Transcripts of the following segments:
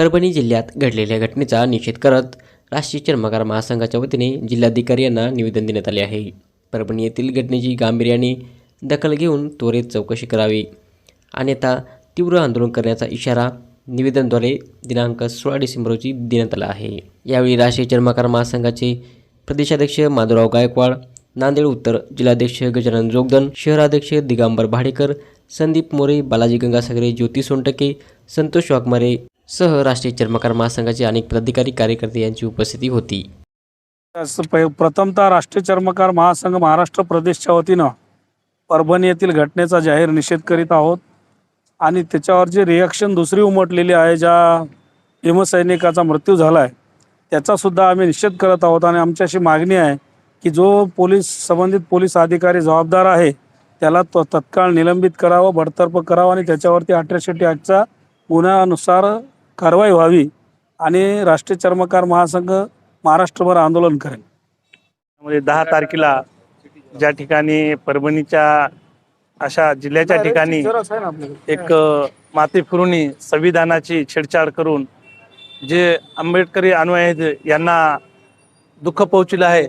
परभणी जिल्ह्यात घडलेल्या घटनेचा निषेध करत राष्ट्रीय चर्मकार महासंघाच्या वतीने जिल्हाधिकारी यांना निवेदन देण्यात आले आहे. परभणी येथील घटनेची गांभीर्याने दखल घेऊन त्वरित चौकशी करावी. अन्यथा तीव्र आंदोलन करण्याचा इशारा निवेदनद्वारे दिनांक सोळा डिसेंबर रोजी देण्यात आला आहे. यावेळी राष्ट्रीय चर्मकार महासंघाचे प्रदेशाध्यक्ष माधवराव गायकवाड नांदेड उत्तर जिल्हाध्यक्ष गजानन जोगदन शहराध्यक्ष दिगंबर भाडेकर संदीप मोरे बालाजी गंगासागरे ज्योती सोनटके संतोष वाघमारे सह राष्ट्रीय चर्मकार महासंघाचे अनेक पदाधिकारी कार्यकर्ते यांची उपस्थिती होती. प्रथमतः राष्ट्रीय चर्मकार महासंघ महाराष्ट्र प्रदेशच्या वतीनं परभणी येथील घटनेचा जाहीर निषेध करीत आहोत. आणि त्याच्यावर जे रिॲक्शन दुसरी उमटलेली आहे ज्या भीमसैनिकाचा मृत्यू झाला आहे त्याचासुद्धा आम्ही निषेध करत आहोत. आणि आमची अशी मागणी आहे की जो पोलीस संबंधित पोलीस अधिकारी जबाबदार आहे त्याला तो तत्काळ निलंबित करावं बडतर्फ करावं. आणि त्याच्यावरती अठराशे ॲक्टचा गुन्ह्यानुसार कारवाई व्हावी आणि राष्ट्रीय चर्मकार महासंघ महाराष्ट्रभर आंदोलन करेल. म्हणजे दहा तारखेला ज्या ठिकाणी परभणीच्या अशा जिल्ह्याच्या ठिकाणी एक माती फिरुनी संविधानाची छेडछाड करून जे आंबेडकरी अनुयायी यांना दुःख पोहोचलं आहे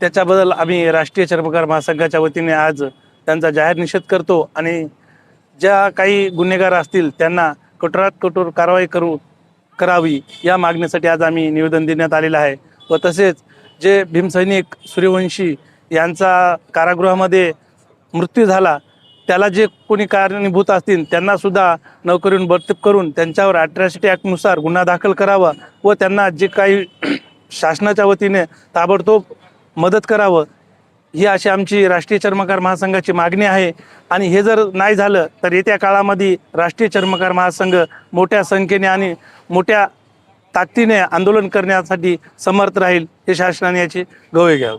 त्याच्याबद्दल आम्ही राष्ट्रीय चर्मकार महासंघाच्या वतीने आज त्यांचा जाहीर निषेध करतो आणि ज्या काही गुन्हेगार असतील त्यांना कठोरात कठोर कारवाई करू करावी या मागणीसाठी आज आम्ही निवेदन देण्यात आलेलं आहे. व तसेच जे भीमसैनिक सूर्यवंशी यांचा कारागृहामध्ये मृत्यू झाला त्याला जे कोणी कारणीभूत असतील त्यांना सुद्धा नोकरीहून बडतर्फ करून त्यांच्यावर अठराशे ॲक्टनुसार गुन्हा दाखल करावा व त्यांना जे काही शासनाच्या वतीने ताबडतोब मदत करावं ही अशी आमची राष्ट्रीय चर्मकार महासंघाची मागणी आहे. आणि हे जर नाही झालं तर येत्या काळामध्ये राष्ट्रीय चर्मकार महासंघ मोठ्या संख्येने आणि मोठ्या ताकदीने आंदोलन करण्यासाठी समर्थ राहील हे शासनाने याची गवई घ्यावी.